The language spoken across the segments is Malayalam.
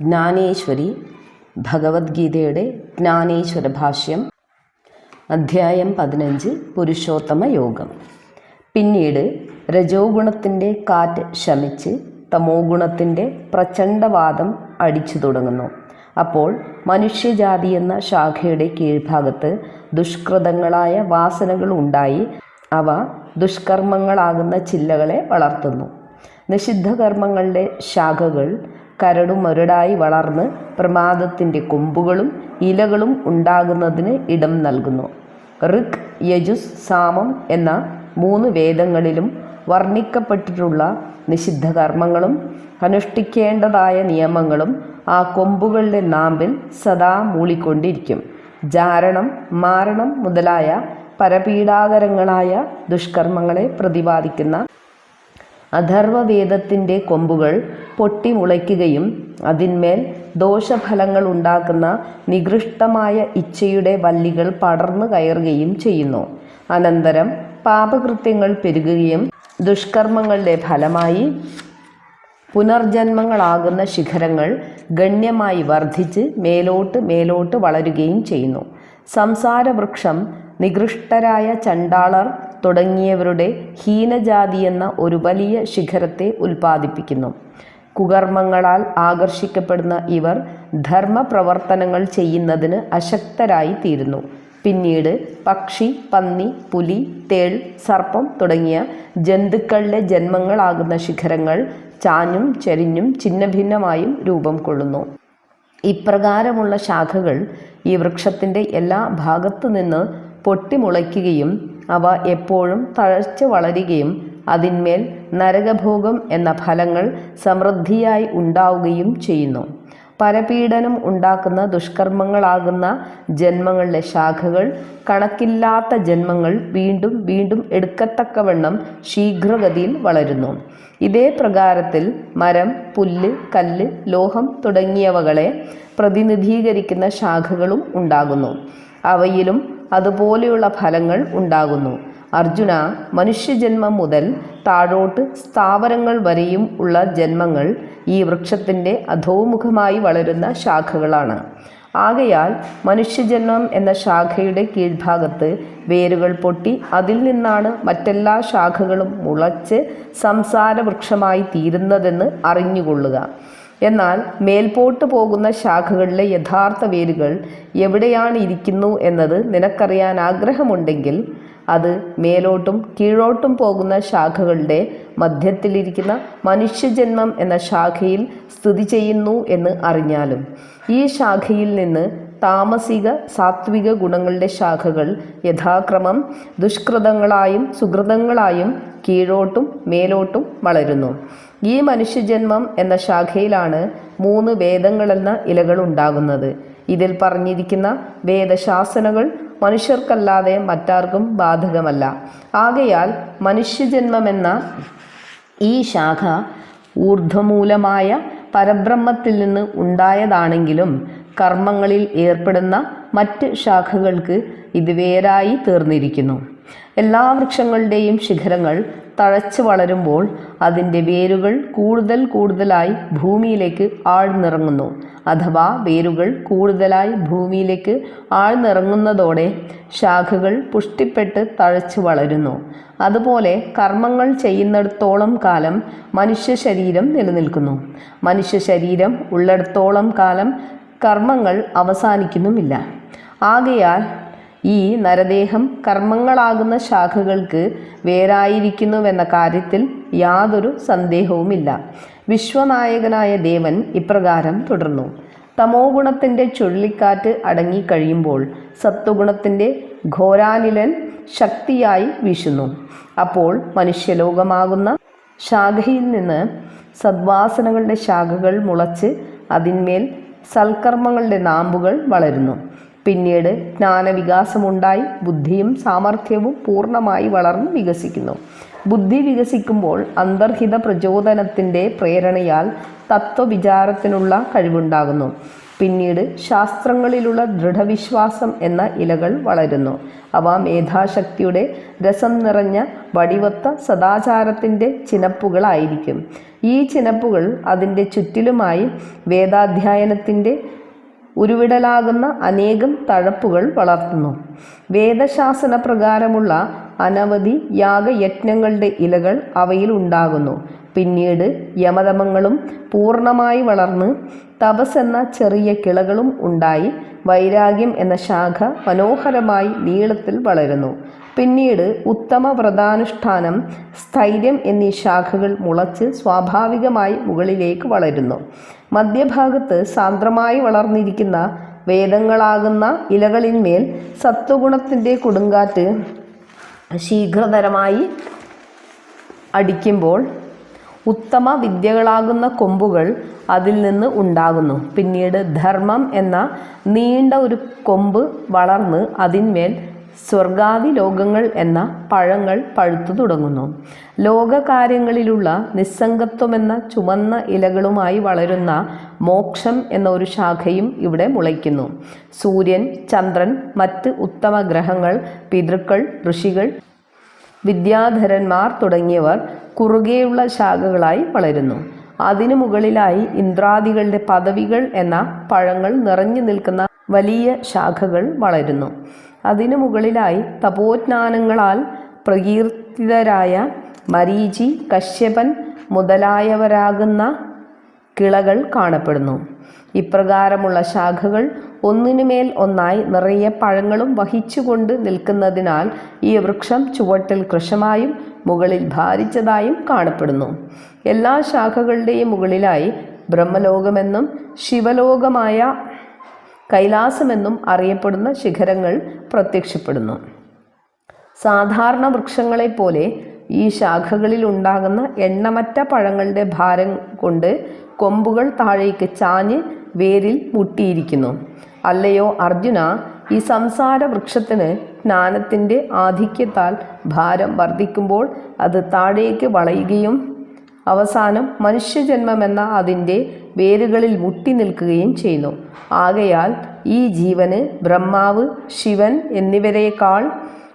ജ്ഞാനേശ്വരി ഭഗവത്ഗീതയുടെ ജ്ഞാനേശ്വര ഭാഷ്യം അധ്യായം പതിനഞ്ച് പുരുഷോത്തമ യോഗം. പിന്നീട് രജോ ഗുണത്തിന്റെ കാറ്റ് ശമിച്ച് തമോ ഗുണത്തിന്റെ പ്രചണ്ഡവാദം അടിച്ചു തുടങ്ങുന്നു. അപ്പോൾ മനുഷ്യജാതി എന്ന ശാഖയുടെ കീഴ്ഭാഗത്ത് ദുഷ്കൃതങ്ങളായ വാസനകൾ ഉണ്ടായി അവ ദുഷ്കർമ്മങ്ങളാകുന്ന ചില്ലകളെ വളർത്തുന്നു. നിഷിദ്ധകർമ്മങ്ങളുടെ ശാഖകൾ കരടുമൊരടായി വളർന്ന് പ്രമാദത്തിന്റെ കൊമ്പുകളും ഇലകളും ഉണ്ടാകുന്നതിന് ഇടം നൽകുന്നു. ഋക് യജുസ് സാമം എന്ന മൂന്ന് വേദങ്ങളിലും വർണിക്കപ്പെട്ടിട്ടുള്ള നിഷിദ്ധ കർമ്മങ്ങളും അനുഷ്ഠിക്കേണ്ടതായ നിയമങ്ങളും ആ കൊമ്പുകളുടെ നാമ്പിൽ സദാ മൂളിക്കൊണ്ടിരിക്കും. ജാരണം മാരണം മുതലായ പരപീഡാകരങ്ങളായ ദുഷ്കർമ്മങ്ങളെ പ്രതിപാദിക്കുന്ന അഥർവവേദത്തിന്റെ കൊമ്പുകൾ പൊട്ടി മുളയ്ക്കുകയും അതിന്മേൽ ദോഷഫലങ്ങൾ ഉണ്ടാക്കുന്ന നികൃഷ്ടമായ ഇച്ഛയുടെ വല്ലികൾ പടർന്നു കയറുകയും ചെയ്യുന്നു. അനന്തരം പാപകൃത്യങ്ങൾ പെരുകുകയും ദുഷ്കർമ്മങ്ങളുടെ ഫലമായി പുനർജന്മങ്ങളാകുന്ന ശിഖരങ്ങൾ ഗണ്യമായി വർദ്ധിച്ച് മേലോട്ട് മേലോട്ട് വളരുകയും ചെയ്യുന്നു. സംസാരവൃക്ഷം നികൃഷ്ടരായ ചണ്ടാളർ തുടങ്ങിയവരുടെ ഹീനജാതി എന്ന ഒരു വലിയ ശിഖരത്തെ ഉൽപ്പാദിപ്പിക്കുന്നു. കുകർമ്മങ്ങളാൽ ആകർഷിക്കപ്പെടുന്ന ഇവർ ധർമ്മപ്രവർത്തനങ്ങൾ ചെയ്യുന്നതിന് അശക്തരായി തീരുന്നു. പിന്നീട് പക്ഷി പന്നി പുലി തേൾ സർപ്പം തുടങ്ങിയ ജന്തുക്കളുടെ ജന്മങ്ങളാകുന്ന ശിഖരങ്ങൾ ചാഞ്ഞും ചെരിഞ്ഞും ഛിന്നഭിന്നമായും രൂപം കൊള്ളുന്നു. ഇപ്രകാരമുള്ള ശാഖകൾ ഈ വൃക്ഷത്തിന്റെ എല്ലാ ഭാഗത്തു നിന്ന് പൊട്ടിമുളയ്ക്കുകയും അവ എപ്പോഴും തഴച്ചു വളരുകയും അതിന്മേൽ നരകഭോഗം എന്ന ഫലങ്ങൾ സമൃദ്ധിയായി ഉണ്ടാവുകയും ചെയ്യുന്നു. പരപീഡനം ഉണ്ടാക്കുന്ന ദുഷ്കർമ്മങ്ങളാകുന്ന ജന്മങ്ങളുടെ ശാഖകൾ കണക്കില്ലാത്ത ജന്മങ്ങൾ വീണ്ടും വീണ്ടും എടുക്കത്തക്കവണ്ണം ശീഘ്രഗതിയിൽ വളരുന്നു. ഇതേ പ്രകാരത്തിൽ മരം പുല്ല് കല്ല് ലോഹം തുടങ്ങിയവകളെ പ്രതിനിധീകരിക്കുന്ന ശാഖകളും ഉണ്ടാകുന്നു. അവയിലും അതുപോലെയുള്ള ഫലങ്ങൾ ഉണ്ടാകുന്നു. അർജുന മനുഷ്യജന്മം മുതൽ താഴോട്ട് സ്ഥാവരങ്ങൾ വരെയും ഉള്ള ജന്മങ്ങൾ ഈ വൃക്ഷത്തിന്റെ അധോമുഖമായി വളരുന്ന ശാഖകളാണ്. ആകയാൽ മനുഷ്യജന്മം എന്ന ശാഖയുടെ കീഴ്ഭാഗത്ത് വേരുകൾ പൊട്ടി അതിൽ നിന്നാണ് മറ്റെല്ലാ ശാഖകളും മുളച്ച് സംസാര വൃക്ഷമായി തീരുന്നതെന്ന് അറിഞ്ഞുകൊള്ളുക. എന്നാൽ മേൽപോട്ട് പോകുന്ന ശാഖകളിലെ യഥാർത്ഥ വേരുകൾ എവിടെയാണ് ഇരിക്കുന്നു എന്നത് നിനക്കറിയാൻ ആഗ്രഹമുണ്ടെങ്കിൽ അത് മേലോട്ടും കീഴോട്ടും പോകുന്ന ശാഖകളുടെ മധ്യത്തിലിരിക്കുന്ന മനുഷ്യജന്മം എന്ന ശാഖയിൽ സ്ഥിതി ചെയ്യുന്നു എന്ന് അറിഞ്ഞാലും ഈ ശാഖയിൽ നിന്ന് താമസിക സാത്വിക ഗുണങ്ങളുടെ ശാഖകൾ യഥാക്രമം ദുഷ്കൃതങ്ങളായും സുഹൃതങ്ങളായും കീഴോട്ടും മേലോട്ടും വളരുന്നു. ഈ മനുഷ്യജന്മം എന്ന ശാഖയിലാണ് മൂന്ന് വേദങ്ങളെന്ന ഇലകൾ ഉണ്ടാകുന്നത്. ഇതിൽ പറഞ്ഞിരിക്കുന്ന വേദശാസനകൾ മനുഷ്യർക്കല്ലാതെ മറ്റാർക്കും ബാധകമല്ല. ആകയാൽ മനുഷ്യജന്മമെന്ന ഈ ശാഖ ഊർധ്വമൂലമായ പരബ്രഹ്മത്തിൽ നിന്ന് ഉണ്ടായതാണെങ്കിലും കർമ്മങ്ങളിൽ ഏർപ്പെടുന്ന മറ്റ് ശാഖകൾക്ക് ഇത് വേരായി തീർന്നിരിക്കുന്നു. എല്ലാ വൃക്ഷങ്ങളുടെയും ശിഖരങ്ങൾ തഴച്ചു വളരുമ്പോൾ അതിന്റെ വേരുകൾ കൂടുതൽ കൂടുതലായി ഭൂമിയിലേക്ക് ആഴ്ന്നിറങ്ങുന്നു. അഥവാ വേരുകൾ കൂടുതലായി ഭൂമിയിലേക്ക് ആഴ്ന്നിറങ്ങുന്നതോടെ ശാഖകൾ പുഷ്ടിപ്പെട്ട് തഴച്ചു വളരുന്നു. അതുപോലെ കർമ്മങ്ങൾ ചെയ്യുന്നിടത്തോളം കാലം മനുഷ്യ ശരീരം നിലനിൽക്കുന്നു. മനുഷ്യ ശരീരം ഉള്ളിടത്തോളം കാലം കർമ്മങ്ങൾ അവസാനിക്കുന്നുമില്ല. ആകയാൽ ഈ നരദേഹം കർമ്മങ്ങളാകുന്ന ശാഖകൾക്ക് വേരായിരിക്കുന്നുവെന്ന കാര്യത്തിൽ യാതൊരു സന്ദേഹവുമില്ല. വിശ്വനായകനായ ദേവൻ ഇപ്രകാരം തുടർന്നു. തമോ ഗുണത്തിന്റെ ചുഴലിക്കാറ്റ് അടങ്ങിക്കഴിയുമ്പോൾ സത്വഗുണത്തിന്റെ ഘോരാനിലൻ ശക്തിയായി വീശുന്നു. അപ്പോൾ മനുഷ്യലോകമാകുന്ന ശാഖയിൽ നിന്ന് സദ്വാസനകളുടെ ശാഖകൾ മുളച്ച് അതിന്മേൽ സൽക്കർമ്മങ്ങളുടെ നാമ്പുകൾ വളരുന്നു. പിന്നീട് ജ്ഞാനവികാസമുണ്ടായി ബുദ്ധിയും സാമർഥ്യവും പൂർണമായി വളർന്ന് വികസിക്കുന്നു. ബുദ്ധി വികസിക്കുമ്പോൾ അന്തർഹിത പ്രചോദനത്തിന്റെ പ്രേരണയാൽ തത്വവിചാരത്തിനുള്ള കഴിവുണ്ടാകുന്നു. പിന്നീട് ശാസ്ത്രങ്ങളിലുള്ള ദൃഢവിശ്വാസം എന്ന ഇലകൾ വളരുന്നു. അവ മേധാശക്തിയുടെ രസം നിറഞ്ഞ വടിവത്ത സദാചാരത്തിന്റെ ചിനപ്പുകളായിരിക്കും. ഈ ചിനപ്പുകൾ അതിന്റെ ചുറ്റിലുമായി വേദാധ്യയനത്തിന്റെ ഉരുവിടലാകുന്ന അനേകം തഴപ്പുകൾ വളർത്തുന്നു. വേദശാസന പ്രകാരമുള്ള അനവധി യാഗയജ്ഞങ്ങളുടെ ഇലകൾ അവയിൽ ഉണ്ടാകുന്നു. പിന്നീട് യമതമങ്ങളും പൂർണമായി വളർന്ന് തപസ് എന്ന ചെറിയ കിളകളും ഉണ്ടായി. വൈരാഗ്യം എന്ന ശാഖ മനോഹരമായി നീളത്തിൽ വളരുന്നു. പിന്നീട് ഉത്തമ വ്രതാനുഷ്ഠാനം സ്ഥൈര്യം എന്നീ ശാഖകൾ മുളച്ച് സ്വാഭാവികമായി മുകളിലേക്ക് വളരുന്നു. മധ്യഭാഗത്ത് സാന്ദ്രമായി വളർന്നിരിക്കുന്ന വേദങ്ങളാകുന്ന ഇലകളിന്മേൽ സത്വഗുണത്തിന്റെ കൊടുങ്കാറ്റ് ശീഘ്രതരമായി അടിക്കുമ്പോൾ ഉത്തമ വിദ്യകളാകുന്ന കൊമ്പുകൾ അതിൽ നിന്ന് ഉണ്ടാകുന്നു. പിന്നീട് ധർമ്മം എന്ന നീണ്ട ഒരു കൊമ്പ് വളർന്ന് അതിന്മേൽ സ്വർഗാദി ലോകങ്ങൾ എന്ന പഴങ്ങൾ പഴുത്തു തുടങ്ങുന്നു. ലോകകാര്യങ്ങളിലുള്ള നിസ്സംഗത്വമെന്ന ചുമന്ന ഇലകളുമായി വളരുന്ന മോക്ഷം എന്ന ഒരു ശാഖയും ഇവിടെ മുളയ്ക്കുന്നു. സൂര്യൻ ചന്ദ്രൻ മറ്റ് ഉത്തമ ഗ്രഹങ്ങൾ പിതൃക്കൾ ഋഷികൾ വിദ്യാധരന്മാർ തുടങ്ങിയവർ കുറുകെയുള്ള ശാഖകളായി വളരുന്നു. അതിനു മുകളിലായി ഇന്ദ്രാദികളുടെ പദവികൾ എന്ന പഴങ്ങൾ നിറഞ്ഞു നിൽക്കുന്ന വലിയ ശാഖകൾ വളരുന്നു. അതിനു മുകളിലായി തപോജ്ഞാനങ്ങളാൽ പ്രകീർത്തിതരായ മരീചി കശ്യപൻ മുതലായവരാകുന്ന കിളകൾ കാണപ്പെടുന്നു. ഇപ്രകാരമുള്ള ശാഖകൾ ഒന്നിനുമേൽ ഒന്നായി നിറയെ പഴങ്ങളും വഹിച്ചുകൊണ്ട് നിൽക്കുന്നതിനാൽ ഈ വൃക്ഷം ചുവട്ടിൽ കൃഷമായും മുകളിൽ ഭാരിച്ചതായും കാണപ്പെടുന്നു. എല്ലാ ശാഖകളുടെയും മുകളിലായി ബ്രഹ്മലോകമെന്നും ശിവലോകമായ കൈലാസമെന്നും അറിയപ്പെടുന്ന ശിഖരങ്ങൾ പ്രത്യക്ഷപ്പെടുന്നു. സാധാരണ വൃക്ഷങ്ങളെപ്പോലെ ഈ ശാഖകളിൽ ഉണ്ടാകുന്ന എണ്ണമറ്റ പഴങ്ങളുടെ ഭാരം കൊണ്ട് കൊമ്പുകൾ താഴേക്ക് ചാഞ്ഞ് വേരിൽ മുട്ടിയിരിക്കുന്നു. അല്ലയോ അർജുന ഈ സംസാര വൃക്ഷത്തിന് ജ്ഞാനത്തിന്റെ ആധിക്യത്താൽ ഭാരം വർദ്ധിക്കുമ്പോൾ അത് താഴേക്ക് വളയുകയും അവസാനം മനുഷ്യജന്മമെന്ന അതിന്റെ വേരുകളിൽ മുട്ടി നിൽക്കുകയും ചെയ്യുന്നു. ആകയാൽ ഈ ജീവന് ബ്രഹ്മാവ് ശിവൻ എന്നിവരേക്കാൾ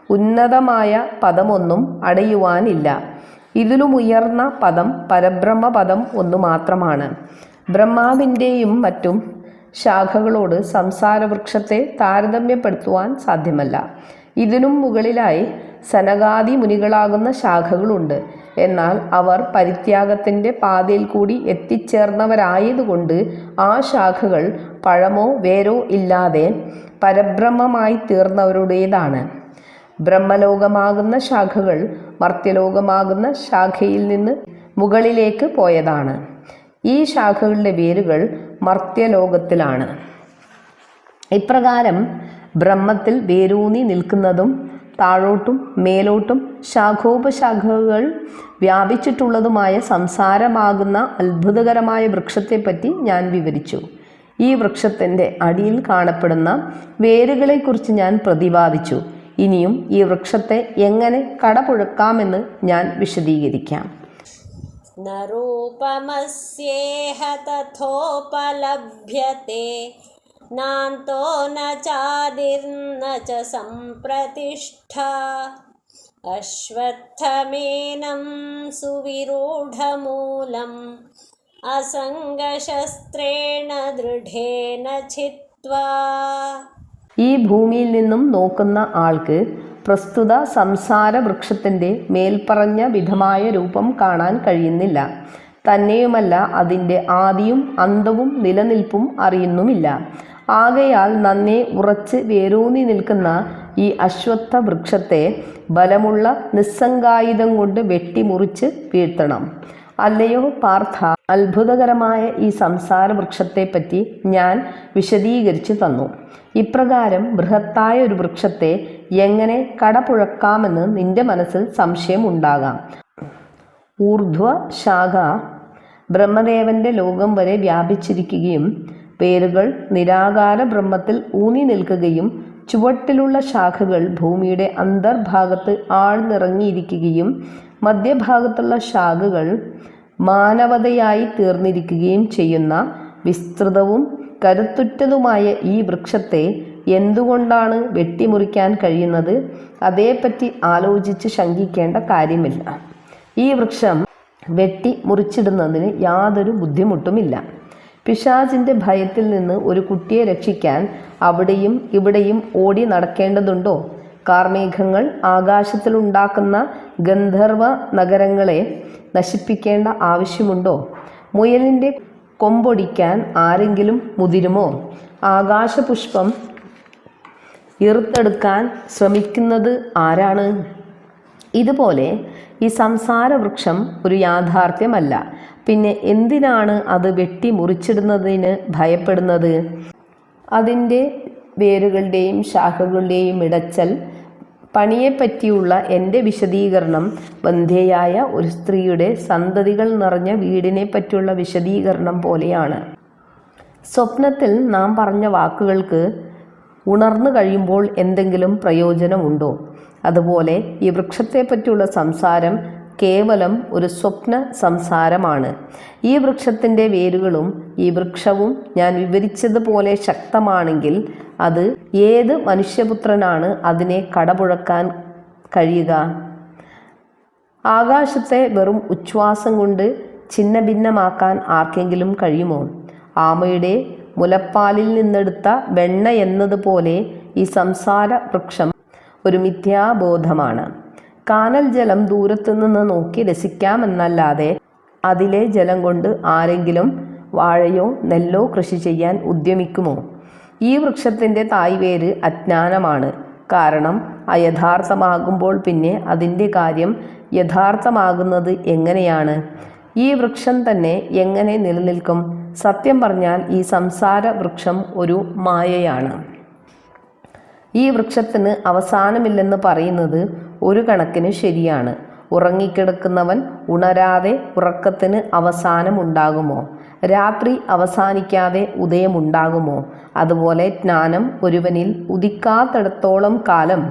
ഉന്നതമായ പദമൊന്നും അടയുവാനില്ല. ഇതിലും ഉയർന്ന പദം പരബ്രഹ്മ പദം ഒന്നു മാത്രമാണ്. ബ്രഹ്മാവിന്റെയും മറ്റും ശാഖകളോട് സംസാരവൃക്ഷത്തെ താരതമ്യപ്പെടുത്തുവാൻ സാധ്യമല്ല. ഇതിനും മുകളിലായി സനകാദി മുനികളാകുന്ന ശാഖകളുണ്ട്. എന്നാൽ അവർ പരിത്യാഗത്തിന്റെ പാതയിൽ കൂടി എത്തിച്ചേർന്നവരായതുകൊണ്ട് ആ ശാഖകൾ പഴമോ വേരോ ഇല്ലാതെ പരബ്രഹ്മമായി തീർന്നവരുടേതാണ്. ബ്രഹ്മലോകമാകുന്ന ശാഖകൾ മർത്യലോകമാകുന്ന ശാഖയിൽ നിന്ന് മുകളിലേക്ക് പോയതാണ്. ഈ ശാഖകളുടെ വേരുകൾ മർത്യലോകത്തിലാണ്. ഇപ്രകാരം ബ്രഹ്മത്തിൽ വേരൂന്നി നിൽക്കുന്നതും താഴോട്ടും മേലോട്ടും ശാഖോപശാഖകൾ വ്യാപിച്ചിട്ടുള്ളതുമായ സംസാരമാകുന്ന അത്ഭുതകരമായ വൃക്ഷത്തെപ്പറ്റി ഞാൻ വിവരിച്ചു. ഈ വൃക്ഷത്തിന്റെ അടിയിൽ കാണപ്പെടുന്ന വേരുകളെക്കുറിച്ച് ഞാൻ പ്രതിപാദിച്ചു. ഇനിയും ഈ വൃക്ഷത്തെ എങ്ങനെ കടപുഴക്കാമെന്ന് ഞാൻ വിശദീകരിക്കാം. നരൂപമസ്യേഹ തഥോപലഭ്യത്തെ नान्तो न चादिर्न च सम्प्रतिष्ठा अश्वत्थमेनं सुविरूढमूलम् असङ्गशस्त्रेण दृढेन छित्त्वा ഈ ഭൂമിയിൽ നിന്നും നോക്കുന്ന ആൾക്ക് പ്രസ്തുത സംസാര വൃക്ഷത്തിൻ്റെ മേൽപ്പറഞ്ഞ വിധമായ രൂപം കാണാൻ കഴിയുന്നില്ല തന്നെയുമല്ല അതിൻ്റെ ആദിയും അന്തവും നിലനിൽപ്പും അറിയുന്നുമില്ല ആകയാൽ നന്നേ ഉറച്ച് വേരൂന്നി നിൽക്കുന്ന ഈ അശ്വത്ഥ വൃക്ഷത്തെ ബലമുള്ള നിസ്സംഗായുധം കൊണ്ട് വെട്ടിമുറിച്ച് വീഴ്ത്തണം. അല്ലയോ പാർത്ഥ അത്ഭുതകരമായ ഈ സംസാര വൃക്ഷത്തെപ്പറ്റി ഞാൻ വിശദീകരിച്ചു തന്നു. ഇപ്രകാരം ബൃഹത്തായ ഒരു വൃക്ഷത്തെ എങ്ങനെ കടപുഴക്കാമെന്ന് നിന്റെ മനസ്സിൽ സംശയം ഉണ്ടാകാം ഊർധ്വ ശാഖ ബ്രഹ്മദേവന്റെ ലോകം വരെ വ്യാപിച്ചിരിക്കുകയും പേരുകൾ നിരാകാര ബ്രഹ്മത്തിൽ ഊന്നി നിൽക്കുകയും ചുവട്ടിലുള്ള ശാഖകൾ ഭൂമിയുടെ അന്തർഭാഗത്ത് ആഴ്ന്നിറങ്ങിയിരിക്കുകയും മധ്യഭാഗത്തുള്ള ശാഖകൾ മാനവതയായി തീർന്നിരിക്കുകയും ചെയ്യുന്ന വിസ്തൃതവും കരുത്തുറ്റതുമായ ഈ വൃക്ഷത്തെ എന്തുകൊണ്ടാണ് വെട്ടിമുറിക്കാൻ കഴിയുന്നത്? അതേപ്പറ്റി ആലോചിച്ച് ശങ്കിക്കേണ്ട കാര്യമില്ല. ഈ വൃക്ഷം വെട്ടി മുറിച്ചിടുന്നതിന് യാതൊരു ബുദ്ധിമുട്ടുമില്ല. പിശാചിന്റെ ഭയത്തിൽ നിന്ന് ഒരു കുട്ടിയെ രക്ഷിക്കാൻ അവിടെയും ഇവിടെയും ഓടി നടക്കേണ്ടതുണ്ടോ? കാർമേഘങ്ങൾ ആകാശത്തിലുണ്ടാക്കുന്ന ഗന്ധർവ നഗരങ്ങളെ നശിപ്പിക്കേണ്ട ആവശ്യമുണ്ടോ? മുയലിന്റെ കൊമ്പൊടിക്കാൻ ആരെങ്കിലും മുതിരുമോ? ആകാശപുഷ്പം ഇറുത്തെടുക്കാൻ ശ്രമിക്കുന്നത് ആരാണ്? ഇതുപോലെ ഈ സംസാരവൃക്ഷം ഒരു യാഥാർത്ഥ്യമല്ല. പിന്നെ എന്തിനാണ് അത് വെട്ടി മുറിച്ചിടുന്നതിന് ഭയപ്പെടുന്നത്? അതിന്റെ വേരുകളുടെയും ശാഖകളുടെയും ഇടച്ചൽ പണിയെപ്പറ്റിയുള്ള എന്റെ വിശദീകരണം വന്ധ്യയായ ഒരു സ്ത്രീയുടെ സന്തതികൾ നിറഞ്ഞ വീടിനെ പറ്റിയുള്ള വിശദീകരണം പോലെയാണ്. സ്വപ്നത്തിൽ നാം പറഞ്ഞ വാക്കുകൾക്ക് ഉണർന്നു കഴിയുമ്പോൾ എന്തെങ്കിലും പ്രയോജനമുണ്ടോ? അതുപോലെ ഈ വൃക്ഷത്തെപ്പറ്റിയുള്ള സംസാരം കേവലം ഒരു സ്വപ്ന സംസാരമാണ്. ഈ വൃക്ഷത്തിന്റെ വേരുകളും ഈ വൃക്ഷവും ഞാൻ വിവരിച്ചതുപോലെ ശക്തമാണെങ്കിൽ അത് ഏത് മനുഷ്യപുത്രനാണ് അതിനെ കടപുഴക്കാൻ കഴിയുക? ആകാശത്തെ വെറും ഉച്ഛ്വാസം കൊണ്ട് ഛിന്ന ഭിന്നമാക്കാൻ ആർക്കെങ്കിലും കഴിയുമോ? ആമയുടെ മുലപ്പാലിൽ നിന്നെടുത്ത വെണ്ണ എന്നതുപോലെ ഈ സംസാര വൃക്ഷം ഒരു മിഥ്യാബോധമാണ്. കാനൽ ജലം ദൂരത്തു നിന്ന് നോക്കി രസിക്കാമെന്നല്ലാതെ അതിലെ ജലം കൊണ്ട് ആരെങ്കിലും വാഴയോ നെല്ലോ കൃഷി ചെയ്യാൻ ഉദ്യമിക്കുമോ? ഈ വൃക്ഷത്തിന്റെ തായ്വേര് അജ്ഞാനമാണ്. കാരണം അയഥാർത്ഥമാകുമ്പോൾ പിന്നെ അതിന്റെ കാര്യം യഥാർത്ഥമാകുന്നത് എങ്ങനെയാണ്? ഈ വൃക്ഷം തന്നെ എങ്ങനെ നിലനിൽക്കും? സത്യം പറഞ്ഞാൽ ഈ സംസാര വൃക്ഷം ഒരു മായയാണ്. ഈ വൃക്ഷത്തിന് അവസാനമില്ലെന്ന് പറയുന്നത് ഒരു കണക്കിന് ശരിയാണ്. ഉറങ്ങിക്കിടക്കുന്നവൻ ഉണരാതെ ഉറക്കത്തിന് അവസാനമുണ്ടാകുമോ? രാത്രി അവസാനിക്കാതെ ഉദയമുണ്ടാകുമോ? അതുപോലെ ജ്ഞാനം ഒരുവനിൽ ഉദിക്കാത്തിടത്തോളം കാലം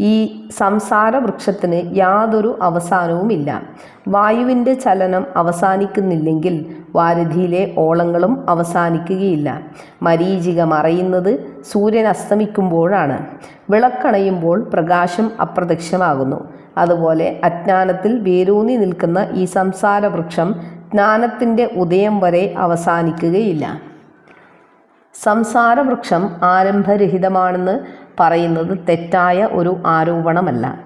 ഈ സംസാര വൃക്ഷത്തിന് യാതൊരു അവസാനവുമില്ല. വായുവിന്റെ ചലനം അവസാനിക്കുന്നില്ലെങ്കിൽ വാരധിയിലെ ഓളങ്ങളും അവസാനിക്കുകയില്ല. മരീചിക മറയുന്നത് സൂര്യൻ അസ്തമിക്കുമ്പോഴാണ്. വിളക്കണയുമ്പോൾ പ്രകാശം അപ്രത്യക്ഷമാകുന്നു. അതുപോലെ അജ്ഞാനത്തിൽ വേരൂന്നി നിൽക്കുന്ന ഈ സംസാര വൃക്ഷം ജ്ഞാനത്തിന്റെ ഉദയം വരെ അവസാനിക്കുകയില്ല. സംസാരവൃക്ഷം ആരംഭരഹിതമാണെന്ന് പറയുന്നത് തെറ്റായ ഒരു ആരോപണമല്ല.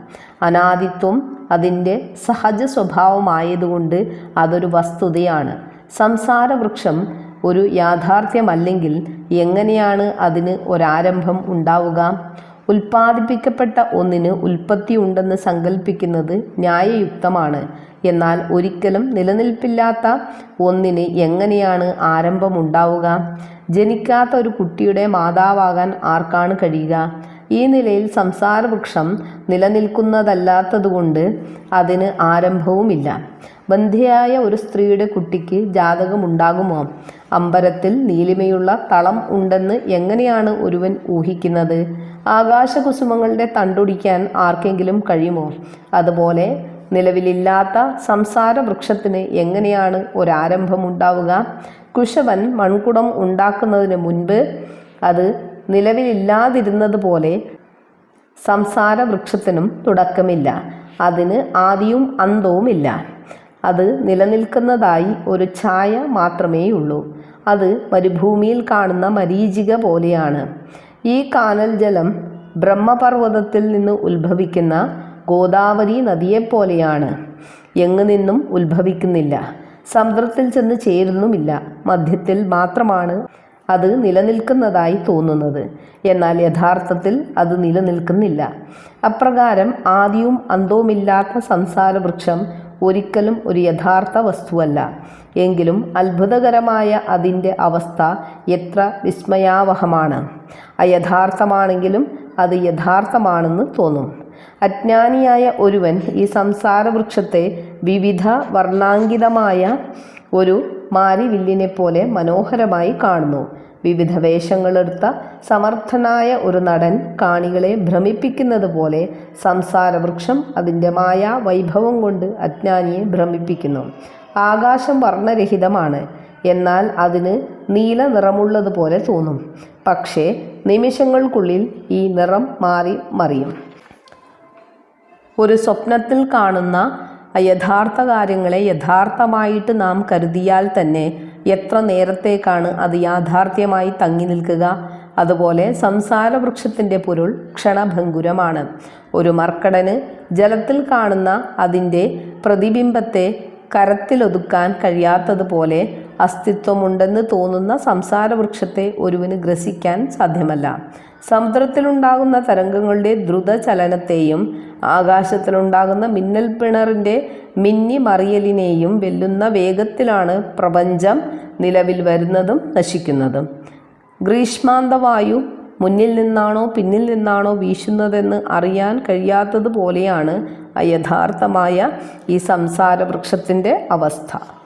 അനാദിത്വം അതിന്റെ സഹജ സ്വഭാവമായതുകൊണ്ട് അതൊരു വസ്തുതയാണ്. സംസാരവൃക്ഷം ഒരു യാഥാർത്ഥ്യമല്ലെങ്കിൽ എങ്ങനെയാണ് അതിന് ഒരാരംഭം ഉണ്ടാവുക? ഉൽപ്പാദിപ്പിക്കപ്പെട്ട ഒന്നിന് ഉൽപ്പത്തി ഉണ്ടെന്ന് സങ്കല്പിക്കുന്നത് ന്യായയുക്തമാണ്. എന്നാൽ ഒരിക്കലും നിലനിൽപ്പില്ലാത്ത ഒന്നിന് എങ്ങനെയാണ് ആരംഭമുണ്ടാവുക? ജനിക്കാത്ത ഒരു കുട്ടിയുടെ മാതാവാകാൻ ആർക്കാണ് കഴിയുക? ഈ നിലയിൽ സംസാരവൃക്ഷം നിലനിൽക്കുന്നതല്ലാത്തതുകൊണ്ട് അതിന് ആരംഭവുമില്ല. ബന്ധിയായ ഒരു സ്ത്രീയുടെ കുട്ടിക്ക് ജാതകമുണ്ടാകുമോ? അമ്പരത്തിൽ നീലിമയുള്ള തളം ഉണ്ടെന്ന് എങ്ങനെയാണ് ഒരുവൻ ഊഹിക്കുന്നത്? ആകാശകുസുമങ്ങളുടെ തണ്ടൊടിക്കാൻ ആർക്കെങ്കിലും കഴിയുമോ? അതുപോലെ നിലവിലില്ലാത്ത സംസാര വൃക്ഷത്തിന് എങ്ങനെയാണ് ഒരാരംഭമുണ്ടാവുക? കുശവൻ മൺകുടം ഉണ്ടാക്കുന്നതിന് മുൻപ് അത് നിലവിലില്ലാതിരുന്നത് പോലെ സംസാര വൃക്ഷത്തിനും തുടക്കമില്ല. അതിന് ആദിയും അന്തവുമില്ല. അത് നിലനിൽക്കുന്നതായി ഒരു ഛായ മാത്രമേയുള്ളൂ. അത് മരുഭൂമിയിൽ കാണുന്ന മരീചിക പോലെയാണ്. ഈ കാനൽ ജലം ബ്രഹ്മപർവതത്തിൽ നിന്ന് ഉത്ഭവിക്കുന്ന ഗോദാവരി നദിയെപ്പോലെയാണ്. എങ്ങു നിന്നും ഉത്ഭവിക്കുന്നില്ല. സമുദ്രത്തിൽ ചെന്ന് ചേരുന്നുമില്ല. മധ്യത്തിൽ മാത്രമാണ് അത് നിലനിൽക്കുന്നതായി തോന്നുന്നത്. എന്നാൽ യഥാർത്ഥത്തിൽ അത് നിലനിൽക്കുന്നില്ല. അപ്രകാരം ആദിയും അന്തവുമില്ലാത്ത സംസാര വൃക്ഷം ഒരിക്കലും ഒരു യഥാർത്ഥ വസ്തുവല്ല. എങ്കിലും അത്ഭുതകരമായ അതിന്റെ അവസ്ഥ എത്ര വിസ്മയാവഹമാണ്. അയഥാർത്ഥമാണെങ്കിലും അത് യഥാർത്ഥമാണെന്ന് തോന്നും. അജ്ഞാനിയായ ഒരുവൻ ഈ സംസാരവൃക്ഷത്തെ വിവിധ വർണാങ്കിതമായ ഒരു മാരിവില്ലിനെ പോലെ മനോഹരമായി കാണുന്നു. വിവിധ വേഷങ്ങളെടുത്ത സമർത്ഥനായ ഒരു നടൻ കാണികളെ ഭ്രമിപ്പിക്കുന്നത് പോലെ സംസാരവൃക്ഷം അതിന്റെ മായ വൈഭവം കൊണ്ട് അജ്ഞാനിയെ ഭ്രമിപ്പിക്കുന്നു. ആകാശം വർണരഹിതമാണ്. എന്നാൽ അതിന് നീല നിറമുള്ളതുപോലെ തോന്നും. പക്ഷേ നിമിഷങ്ങൾക്കുള്ളിൽ ഈ നിറം മാറി മറിയും. ഒരു സ്വപ്നത്തിൽ കാണുന്ന യഥാർത്ഥ കാര്യങ്ങളെ യഥാർത്ഥമായിട്ട് നാം കരുതിയാൽ തന്നെ എത്ര നേരത്തേക്കാണ് അത് യാഥാർത്ഥ്യമായി തങ്ങി നിൽക്കുക? അതുപോലെ സംസാര വൃക്ഷത്തിന്റെ പൊരുൾ ക്ഷണഭങ്കുരമാണ്. ഒരു മർക്കടന് ജലത്തിൽ കാണുന്ന അതിന്റെ പ്രതിബിംബത്തെ കരത്തിലൊതുക്കാൻ കഴിയാത്തതുപോലെ അസ്തിത്വമുണ്ടെന്ന് തോന്നുന്ന സംസാരവൃക്ഷത്തെ ഒരുവന് ഗ്രസിക്കാൻ സാധ്യമല്ല. സമുദ്രത്തിലുണ്ടാകുന്ന തരംഗങ്ങളുടെ ദ്രുത ചലനത്തെയും ആകാശത്തിലുണ്ടാകുന്ന മിന്നൽ പിണറിന്റെ മിന്നി മറിയലിനെയും വെല്ലുന്ന വേഗത്തിലാണ് പ്രപഞ്ചം നിലവിൽ വരുന്നതും നശിക്കുന്നതും. ഗ്രീഷ്മാന്തവായു മുന്നിൽ നിന്നാണോ പിന്നിൽ നിന്നാണോ വീശുന്നതെന്ന് അറിയാൻ കഴിയാത്തതുപോലെയാണ് യഥാർത്ഥമായ ഈ സംസാര വൃക്ഷത്തിന്റെ അവസ്ഥ.